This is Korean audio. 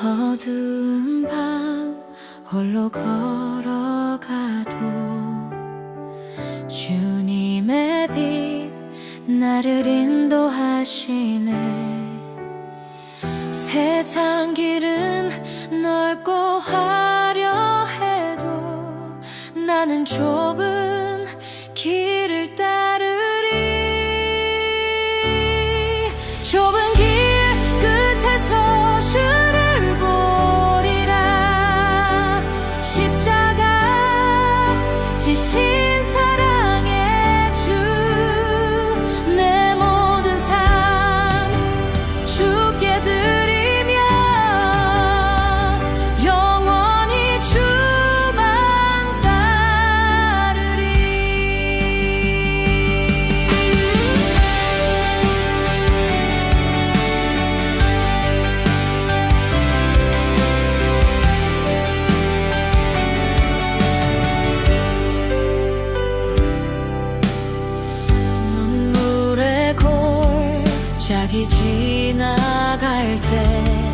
어두운 밤 홀로 걸어가도 주님의 빛 나를 인도하시네. 세상 길은 넓고 화려해도 나는 좁은 골짜기 지나갈 때